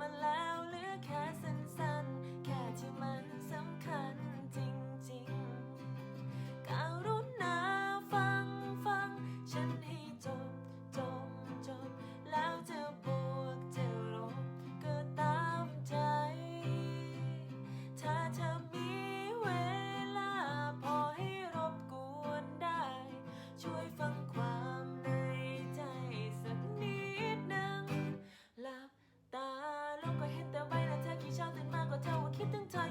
มาแล้วเหลือแค่เส kitten time